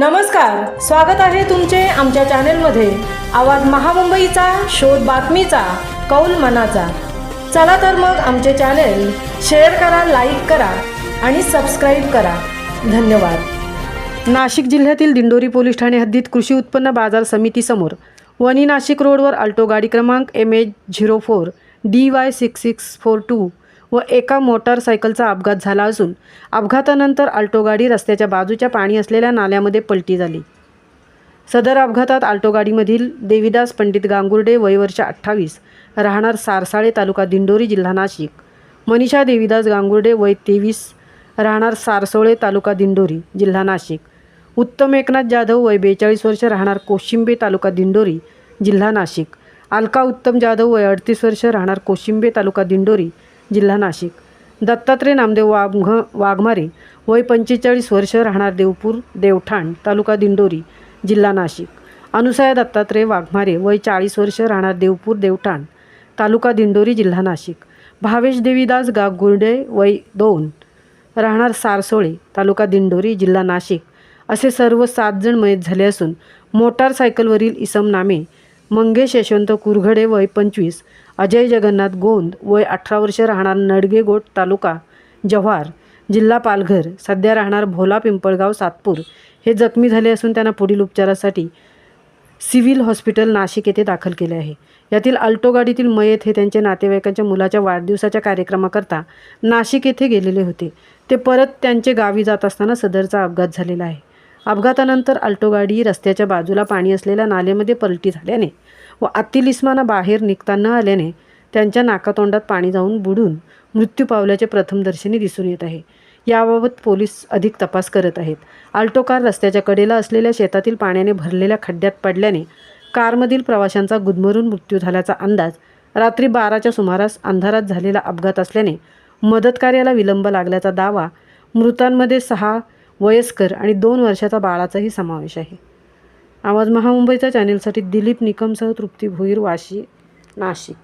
नमस्कार स्वागत आहे तुमचे आमच्या चॅनेलमध्ये. आवाज महामुंबईचा शोध बातमीचा कौल मनाचा. चला तर मग आमचे चॅनेल शेअर करा लाईक करा आणि सबस्क्राईब करा. धन्यवाद. नाशिक जिल्ह्यातील दिंडोरी पोलीस ठाणे हद्दीत कृषी उत्पन्न बाजार समितीसमोर वनी नाशिक रोडवर अल्टो गाडी क्रमांक M H zero four D Y six six four two व एका मोटारसायकलचा अपघात झाला असून अपघातानंतर आल्टोगाडी रस्त्याच्या बाजूच्या पाणी असलेल्या नाल्यामध्ये पलटी झाली. सदर अपघातात आल्टो गाडीमधील देविदास पंडित गांगुर्डे वय वर्ष अठ्ठावीस राहणार सारसाळे तालुका दिंडोरी जिल्हा नाशिक मनीषा देविदास गांगुर्डे वय तेवीस राहणार सारसोळे तालुका दिंडोरी जिल्हा नाशिक उत्तम एकनाथ जाधव वय बेचाळीस वर्ष राहणार कोशिंबे तालुका दिंडोरी जिल्हा नाशिक अलका उत्तम जाधव वय अडतीस वर्ष राहणार कोशिंबे तालुका दिंडोरी जिल्हा नाशिक. दत्तात्रय नामदेव वाघ वाघमारे वय पंचेचाळीस वर्ष राहणार देवपूर देवठाण तालुका दिंडोरी जिल्हा नाशिक. अनुसया दत्तात्रय वाघमारे वय चाळीस वर्ष राहणार देवपूर देवठाण तालुका दिंडोरी जिल्हा नाशिक. भावेश देवीदास गागुर्डे वय दोन राहणार सारसोळे तालुका दिंडोरी जिल्हा नाशिक. असे सर्व सात जण मयत झाले असून मोटारसायकलवरील इसम नामे मंगेश यशवंत कुरघडे वय पंचवीस अजय जगन्नाथ गोंद वय अठरा वर्ष राहणार नडगेगोट तालुका जव्हार जिल्हा पालघर सध्या राहणार भोला पिंपळगाव सातपूर. हे जखमी झाले असून त्यांना पुढील उपचारासाठी सिव्हिल हॉस्पिटल नाशिक येथे दाखल केले आहे. यातील अल्टो गाडीतील मयत हे त्यांच्या नातेवाईकांच्या मुलाच्या वाढदिवसाच्या कार्यक्रमाकरता नाशिक येथे गेलेले होते. ते परत त्यांचे गावी जात असताना सदरचा अपघात झालेला आहे. अपघातानंतर अल्टो गाडी रस्त्याच्या बाजूला पाणी असलेल्या नाल्यामध्ये पलटी झाल्याने व आतील इस्माना बाहेर निघता न आल्याने त्यांच्या नाकातोंडात पाणी जाऊन बुडून मृत्यू पावल्याचे प्रथमदर्शनी दिसून येत आहे. याबाबत पोलीस अधिक तपास करत आहेत. आल्टो कार रस्त्याच्या कडेला असलेल्या शेतातील पाण्याने भरलेल्या खड्ड्यात पडल्याने कारमधील प्रवाशांचा गुदमरून मृत्यू झाल्याचा अंदाज रात्री बाराच्या सुमारास अंधारात झालेला अपघात असल्याने मदतकार्याला विलंब लागल्याचा दावा मृतांमध्ये सहा वयस्कर आणि दोन वर्षाचा बाळाचाही समावेश आहे. आवाज महामुंबईच्या चॅनेलसाठी दिलीप निकमसह तृप्ती भोईर वाशी नाशिक.